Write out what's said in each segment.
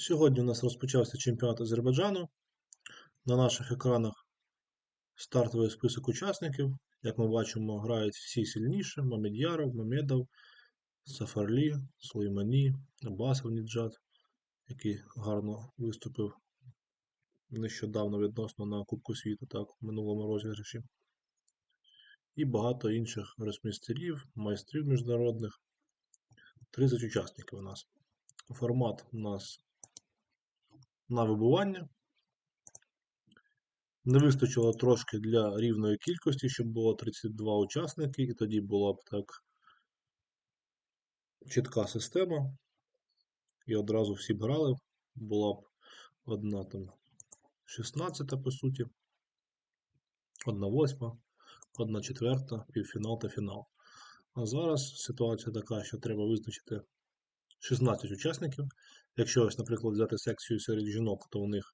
Сьогодні у нас розпочався чемпіонат Азербайджану. На наших екранах стартовий список учасників. Як ми бачимо, грають всі сильніші: Мамедяров, Мамедов, Сафарлі, Сулеймані, Абасов Ніджат, який гарно виступив нещодавно відносно на Кубку світу, так, в минулому розіграші. І багато інших росмістерів, майстрів міжнародних. 30 учасників у нас. Формат у нас на вибування. Не вистачило трошки для рівної кількості, щоб було 32 учасники, і тоді була б так чітка система. І одразу всі б грали. Була б одна там 16 по суті, одна восьма, одна четверта, півфінал та фінал. А зараз ситуація така, що треба визначити 16 учасників. Якщо ось, наприклад, взяти секцію серед жінок, то у них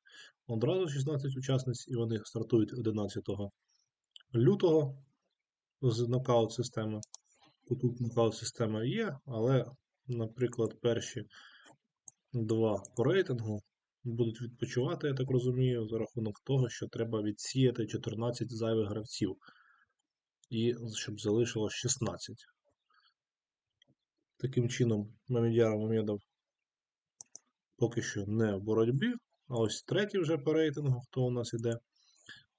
одразу 16 учасниць, і вони стартують 11 лютого з нокаут-системи. Тут нокаут-система є, але, наприклад, перші два по рейтингу будуть відпочивати, я так розумію, за рахунок того, що треба відсіяти 14 зайвих гравців, і щоб залишилось 16. Таким чином, Мамедяров Мамедов поки що не в боротьбі. А ось третій вже по рейтингу, хто у нас іде,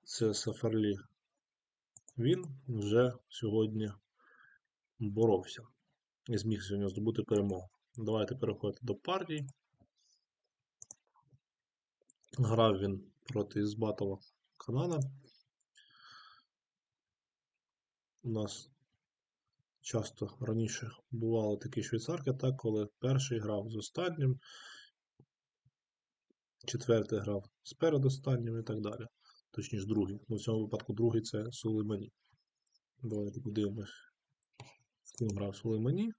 це Сафарлі. Він вже сьогодні боровся і зміг сьогодні здобути перемогу. Давайте переходити до партій. Грав він проти Ізбатова Канана. У нас часто раніше бували такі швейцарки, так, коли перший грав з останнім, четвертий грав з передостаннім і так далі. Точніше, другий. Ну, в цьому випадку другий це Сулеймані. Давайте подивимось, з ким грав Сулеймані.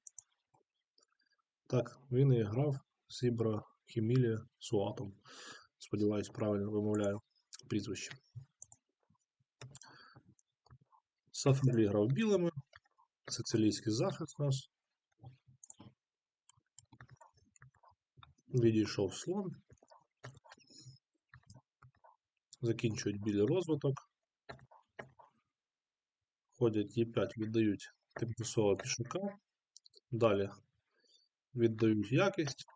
Так, він і грав з Ібра Хімілія Суатом. Сподіваюсь, правильно вимовляю прізвище. Сафарлі грав білими. Сицилійський захист у нас. Відійшов слон. Закінчують білий розвиток. Ходять Е5, віддають тимчасово пішака. Далі віддають якість,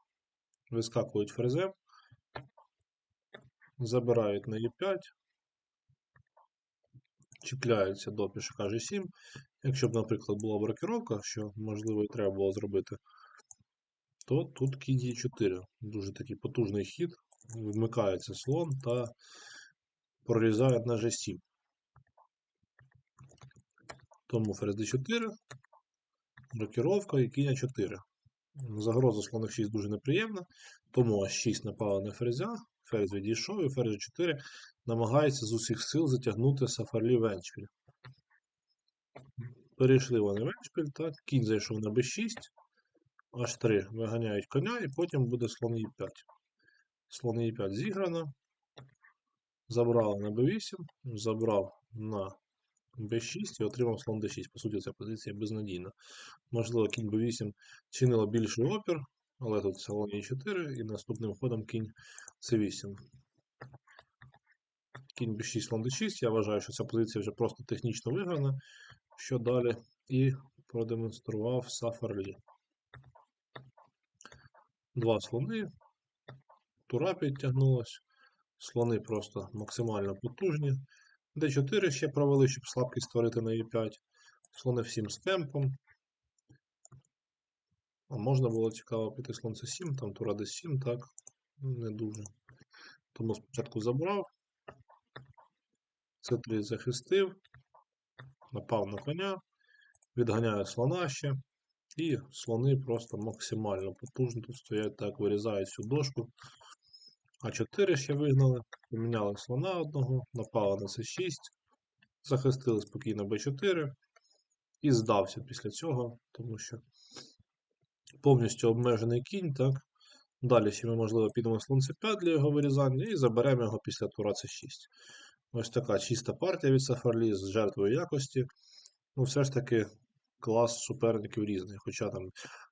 вискакують ферзем, забирають на Е5, чіпляються до пішака G7. Якщо б, наприклад, була блокировка, що можливо і треба було зробити, то тут кінь Е4. Дуже такий потужний хід. Вмикається слон та прорізає на G7. Тому ферзь D4, блокировка і кінь 4. Загроза слон F6 дуже неприємна, тому H6 напала на ферзя, ферзь відійшов, і ферзь 4 намагається з усіх сил затягнути Сафарлі в Еншпіль. Перейшли вони в Еншпіль, так, кінь зайшов на b6, H3 виганяють коня, і потім буде слон e5. Слон e5 зіграно. Забрали на b8, забрав на b6 і отримав слон d6. По суті, ця позиція безнадійна. Можливо, кінь b8 чинила більший опір, але тут слон e4 і наступним ходом кінь c8. Кінь b6, слон d6. Я вважаю, що ця позиція вже просто технічно виграна. Що далі? І продемонстрував Сафарлі. Два слони. Тура підтягнулась. Слони просто максимально потужні. D4 ще провели, щоб слабкість створити на E5. Слони всім з темпом. А можна було цікаво піти слон C7, там тура D7, так, не дуже. Тому спочатку забрав. С3 захистив, напав на коня, відганяє слона ще. І слони просто максимально потужно тут стоять так, вирізають всю дошку. А4 ще вигнали, поміняли слона одного, напали на С6, захистили спокійно Б4 і здався після цього, тому що повністю обмежений кінь, так. Далі ми, можливо, підемо слон С5 для його вирізання і заберемо його після тура С6. Ось така чиста партія від Сафарлі з жертвою якості. Ну, все ж таки, клас суперників різний. Хоча там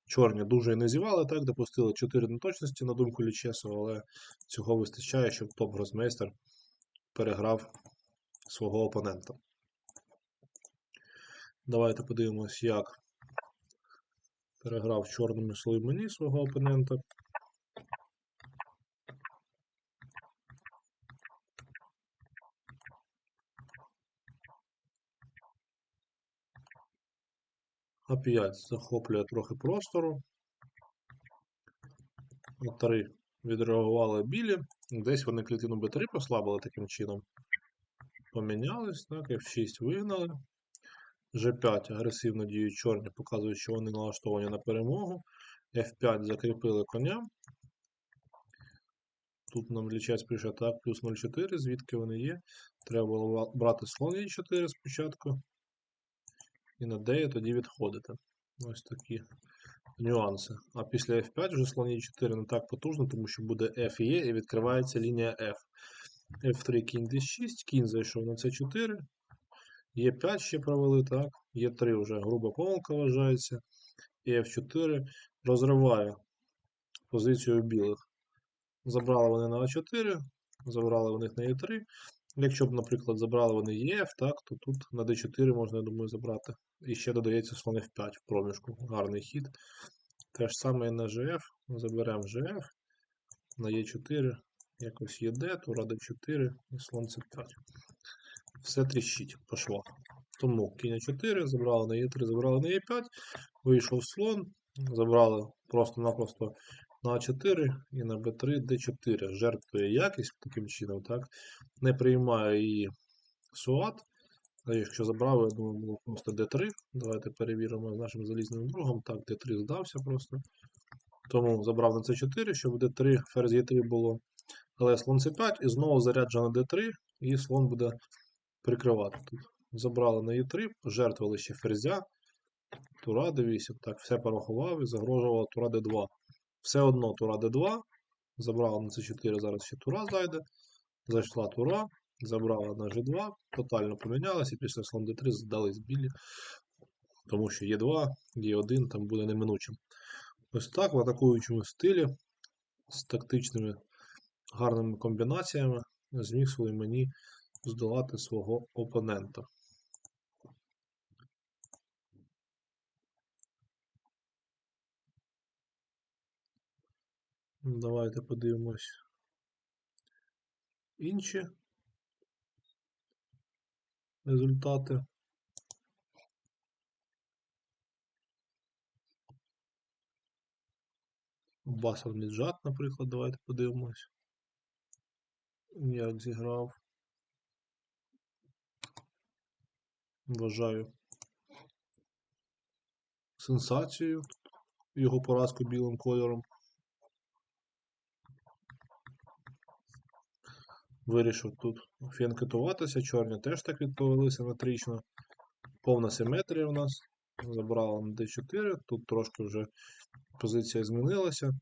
чорні дуже і не зівали, так, допустили 4 неточності, на думку Лічесу, але цього вистачає, щоб топ-гросмейстер переграв свого опонента. Давайте подивимось, як переграв чорному Слоймані свого опонента. А5 захоплює трохи простору. А3 відреагували білі. Десь вони клітину Б3 послабили таким чином. Помінялись, так, F6 вигнали. G5 агресивно діють чорні, показують, що вони налаштовані на перемогу. F5 закріпили коня. Тут нам лічець пише так, плюс 0,4, звідки вони є. Треба було брати слон E4 спочатку. І на D тоді відходити. Ось такі нюанси. А після F5 вже слон E4 не так потужно, тому що буде F і E і відкривається лінія F. F3 кінь D6, кінь зайшов на C4. Е5 ще провели, так. Е3 вже груба помилка вважається. І F4 розриває позицію білих. Забрали вони на А4, забрали в них на Е3. Якщо б, наприклад, забрали вони ЕФ, так, то тут на D4 можна, я думаю, забрати. І ще додається слон F5 в проміжку. Гарний хід. Те ж саме і на GF. Заберемо GF. На Е4, якось ЄД, тура D4 і слон С5 все тріщить по швах. Тому кінь 4 забрали на Е3, забрали на Е5, вийшов слон, забрали просто-напросто на А4 і на Б3, Д4. Жертвує якість таким чином, так? Не приймає її суат. Якщо забрав, я думаю, було просто Д3. Давайте перевіримо з нашим залізним другом. Так, Д3 здався просто. Тому забрав на С4, щоб Д3, ферзь Е3 було. Але слон С5 і знову заряджено Д3, і слон буде прикривати тут. Забрали на Е3, пожертвували ще ферзя, тура d8, так, все порахував і загрожувало тура d2. Все одно тура d2, забрали на c4, зараз ще тура зайде, зайшла тура, забрала на g2, тотально помінялася, і після слон d3 здались білі, тому що Е2, Е1 там буде неминучим. Ось так в атакуючому стилі з тактичними гарними комбінаціями зміг мені здолати свого опонента. Давайте подивимось інші результати. Басов Міджат, наприклад, давайте подивимось. Як зіграв. Вважаю сенсацією його поразку білим кольором. Вирішив тут фінкетуватися, чорні теж так відповіли симетрично. Повна симетрія у нас. Забрала на D4, тут трошки вже позиція змінилася.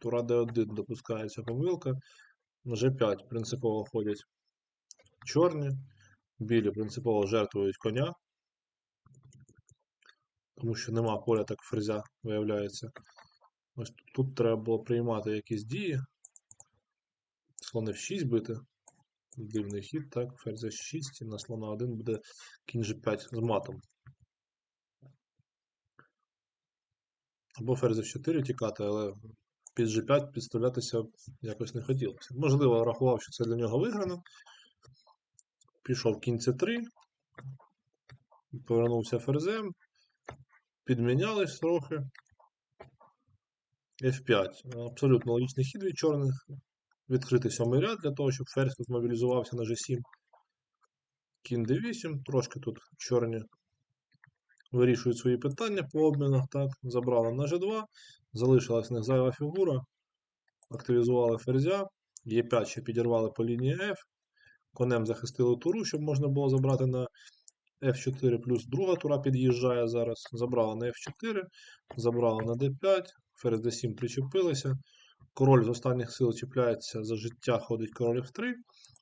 Тура D1 допускається помилка. На G5 принципово ходять чорні. Білі принципово жертвують коня, тому що нема поля так фрезя, виявляється. Ось тут треба було приймати якісь дії. Слон F6 бити. Дивний хід, так, ферзь 6 і на слона 1 буде кінь G5 з матом. Або ферзь 4 тікати, але під G5 підставлятися якось не хотілося. Можливо, рахував, що це для нього виграно. Пішов кінь С3, повернувся ферзем, підмінялись трохи. F5. Абсолютно логічний хід від чорних. Відкритий сьомий ряд для того, щоб ферзь тут мобілізувався на G7. Кінь D8. Трошки тут чорні вирішують свої питання по обмінах. Так, Забрали на G2, залишилась них зайва фігура. Активізували ферзя. Е5 ще підірвали по лінії F. Конем захистили туру, щоб можна було забрати на F4 плюс друга тура під'їжджає зараз. Забрала на F4, забрала на D5, ферзь D7 причепилася. Король з останніх сил чіпляється за життя, ходить король F3,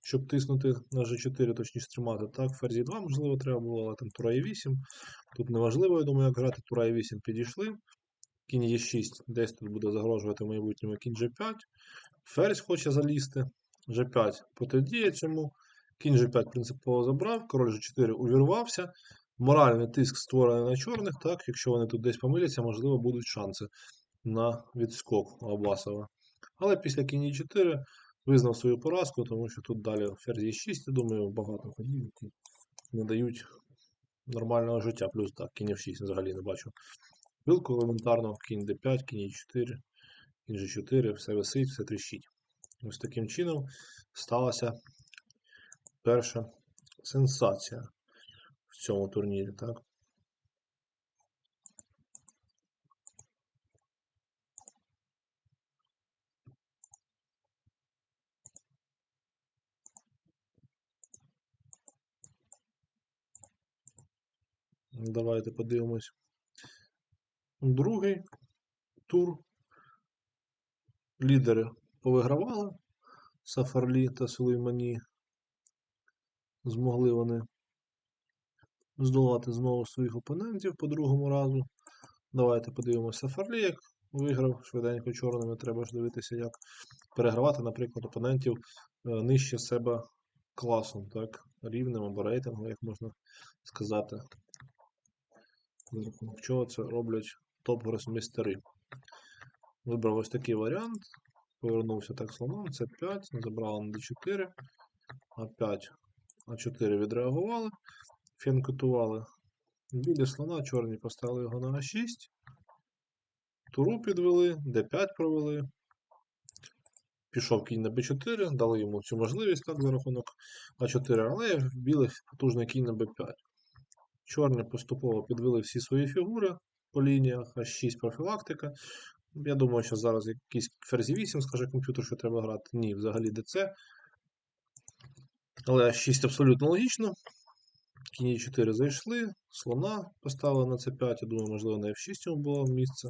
щоб тиснути на G4, точніше тримати. Так, ферзі 2, можливо, треба було, але там тура E8. Тут неважливо, я думаю, як грати. Тура E8 підійшли. Кінь Е6 десь тут буде загрожувати в майбутньому кінь G5. Ферзь хоче залізти. G5 протидіє цьому. Кінь G5 принципово забрав, король G4 увірвався. Моральний тиск створений на чорних, так, якщо вони тут десь помиляться, можливо, будуть шанси на відскок Абасова. Але після кінь Е4 визнав свою поразку, тому що тут далі ферзь Е6, я думаю, багато ходів, які не дають нормального життя. Плюс так, кінь F6 взагалі не бачу. Вилку елементарно, кінь D5, кінь E4, кінь G4, все висить, все тріщить. Ось таким чином сталася перша сенсація в цьому турнірі, так? Давайте подивимось. Другий тур. Лідери повигравали. Сафарлі та Сулеймані. Змогли вони здолати знову своїх опонентів по другому разу. Давайте подивимося Сафарлі, як виграв. Швиденько чорними треба ж дивитися, як перегравати, наприклад, опонентів е, нижче себе класом, так, рівнем або рейтингом, як можна сказати. Чого це роблять топ-гросмейстери. Вибрав ось такий варіант. Повернувся так слоном. Це 5, забрали на d4, А5, А4 відреагували, фінкотували. Білі слона, чорні поставили його на А6. Туру підвели, d5 провели. Пішов кінь на b4, дали йому цю можливість так за рахунок А4, але білих потужний кінь на b5. Чорні поступово підвели всі свої фігури по лініях, H6 профілактика. Я думаю, що зараз якийсь ферзі 8 скаже комп'ютер, що треба грати. Ні, взагалі ДЦ. Але H6 абсолютно логічно. Кінь 4 зайшли, слона поставили на c5. Я думаю, можливо, на F6 йому було місце.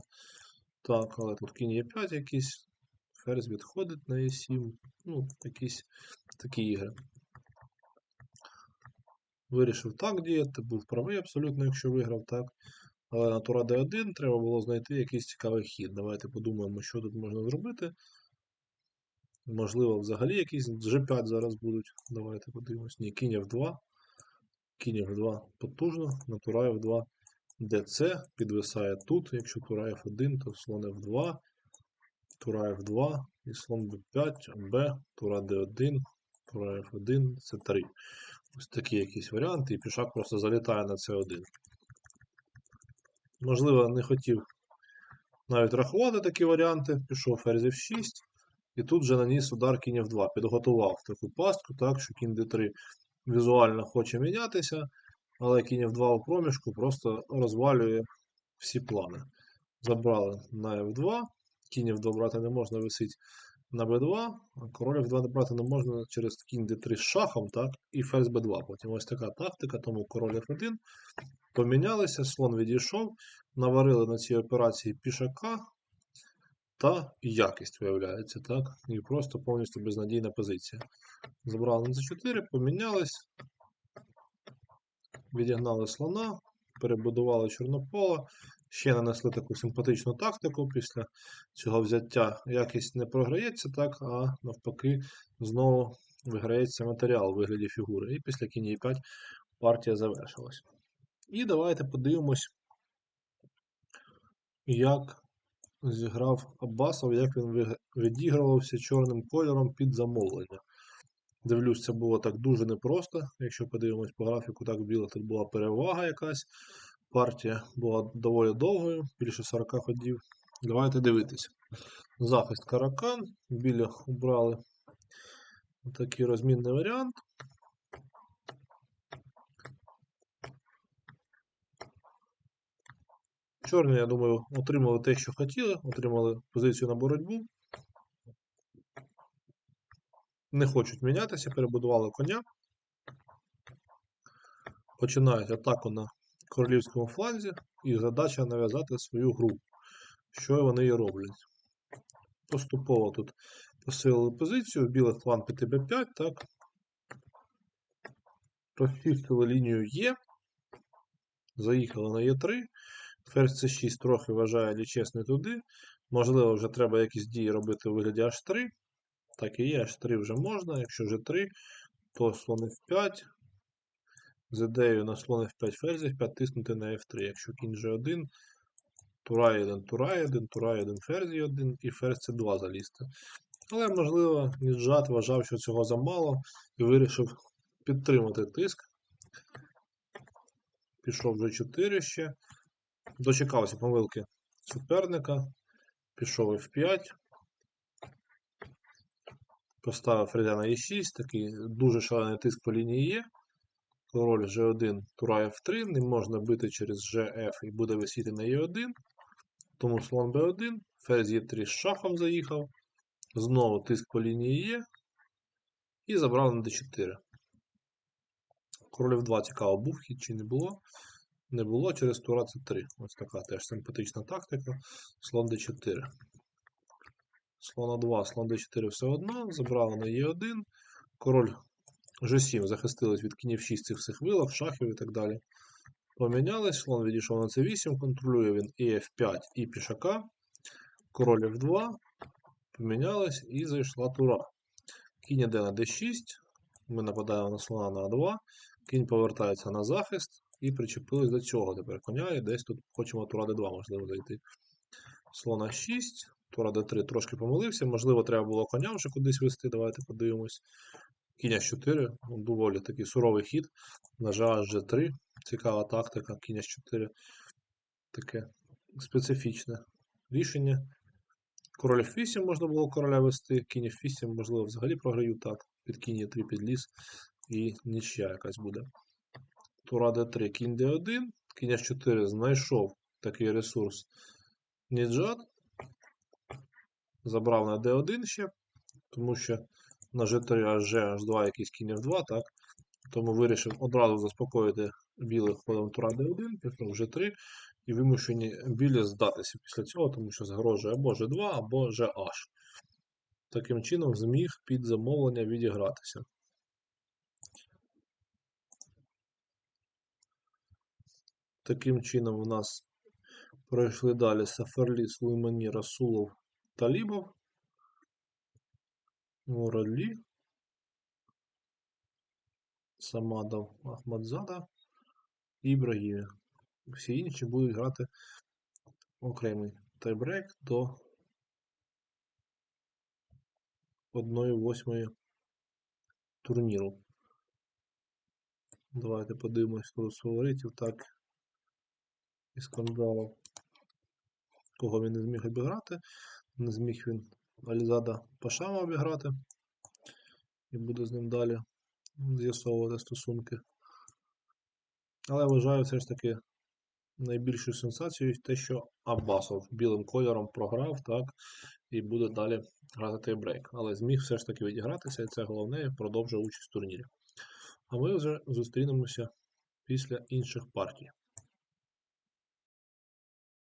Так, але тут кінь Е5 якийсь. Ферзь відходить на E7. Ну, якісь такі ігри. Вирішив так діяти, був правий абсолютно, якщо виграв так. Але на тура D1 треба було знайти якийсь цікавий хід. Давайте подумаємо, що тут можна зробити. Можливо, взагалі якісь G5 зараз будуть. Давайте подивимось. Ні, кінь F2. Кінь F2 потужно, на тура F2 DC підвисає тут. Якщо тура F1, то слон F2, тура F2 і слон B5, B, тура D1, тура F1, C3. Ось такі якісь варіанти, і пішак просто залітає на C1. Можливо, не хотів навіть рахувати такі варіанти. Пішов ферзь F6, і тут вже наніс удар кінь F2. Підготував таку пастку, так, що кінь D3 візуально хоче мінятися, але кінь F2 у проміжку просто розвалює всі плани. Забрали на F2, кінь F2 брати не можна, висить на b2, а король f2 брати не можна через кінь d3 з шахом, так, і ферзь b2. Потім ось така тактика, тому король f1 помінялися, слон відійшов, наварили на цій операції пішака та якість виявляється, так, і просто повністю безнадійна позиція. Забрали на c4, помінялись, відігнали слона, перебудували чорнопола, ще нанесли таку симпатичну тактику. Після цього взяття якість не програється, так, а навпаки, знову виграється матеріал у вигляді фігури. І після кінь 5 партія завершилась. І давайте подивимось, як зіграв Аббасов, як він відігрувався чорним кольором під замовлення. Дивлюсь, це було так дуже непросто. Якщо подивимось по графіку, так біло тут була перевага якась. Партія була доволі довгою, більше 40 ходів. Давайте дивитися. Захист каракан. Білі обрали такий розмінний варіант. Чорні, я думаю, отримали те, що хотіли, отримали позицію на боротьбу. Не хочуть мінятися, перебудували коня. Починають атаку на королівському фланзі, і задача нав'язати свою гру. Що вони і роблять. Поступово тут посилили позицію. План піти b5, так. Розчистили лінію Е. Заїхали на Е3. Ферзь c6 трохи вважає лічес не туди. Можливо, вже треба якісь дії робити у вигляді H3. Так і є, H3 вже можна. Якщо вже 3, то слон F5. З ідеєю на слон F5 ферзь F5 тиснути на F3. Якщо кінь G1, тура 1, тура 1, тура 1, ферзь 1 і ферзь C2 залізти. Але, можливо, Ніджат вважав, що цього замало і вирішив підтримати тиск. Пішов G4 ще. Дочекався помилки суперника. Пішов F5. Поставив ферзя на E6, такий дуже шалений тиск по лінії Є. Король G1, тура F3, не можна бити через GF і буде висіти на E1. Тому слон B1, ферзь E3 з шахом заїхав. Знову тиск по лінії Є. І забрав на D4. Король F2 цікаво, був хід чи не було. Не було через тура C3. Ось така теж симпатична тактика. Слон D4. Слон А2, слон D4 все одно. Забрали на Е1. Король G7 захистились від кінів 6 цих всіх вилок, шахів і так далі. Помінялись, слон відійшов на C8, контролює він і F5, і пішака. Король F2. Помінялись і зайшла тура. Кінь іде на D6. Ми нападаємо на слона на А2. Кінь повертається на захист. І причепились до цього. Тепер коня і десь тут хочемо тура D2, можливо, зайти. Слона 6. Тура d3 трошки помилився, можливо, треба було коня вже кудись вести. Давайте подивимось. Кінь 4 доволі такий суровий хід. На жаль, G3. Цікава тактика. Кінь 4 таке специфічне рішення. Король F8 можна було короля вести, кінь F8, можливо, взагалі програю так. Під кінь 3 підліз і нічия якась буде. Тура d3, кінь d1, кінь h4 знайшов такий ресурс Ніджат. Забрав на d1 ще, тому що на g3 аж h2 якийсь кінь f2, так? Тому вирішив одразу заспокоїти білих ходом тура d1, пішов g3 і вимушені білі здатися після цього, тому що загрожує або g2, або gh. Таким чином зміг під замовлення відігратися. Таким чином у нас пройшли далі Сафарлі, Сулеймані, Расулов, Талібов, Мурадлі, Самадов, Ахмадзада і Ібрагімі. Всі інші будуть грати окремий тайбрейк до 1-8 турніру. Давайте подивимось хто з фаворитів. Так. І скандалу. Кого він не зміг обіграти. Не зміг він Алізада Пашама обіграти. І буде з ним далі з'ясовувати стосунки. Але я вважаю все ж таки найбільшою сенсацією те, що Аббасов білим кольором програв, так, і буде далі грати тайбрейк. Але зміг все ж таки відігратися, і це головне, продовжує участь в турнірі. А ми вже зустрінемося після інших партій.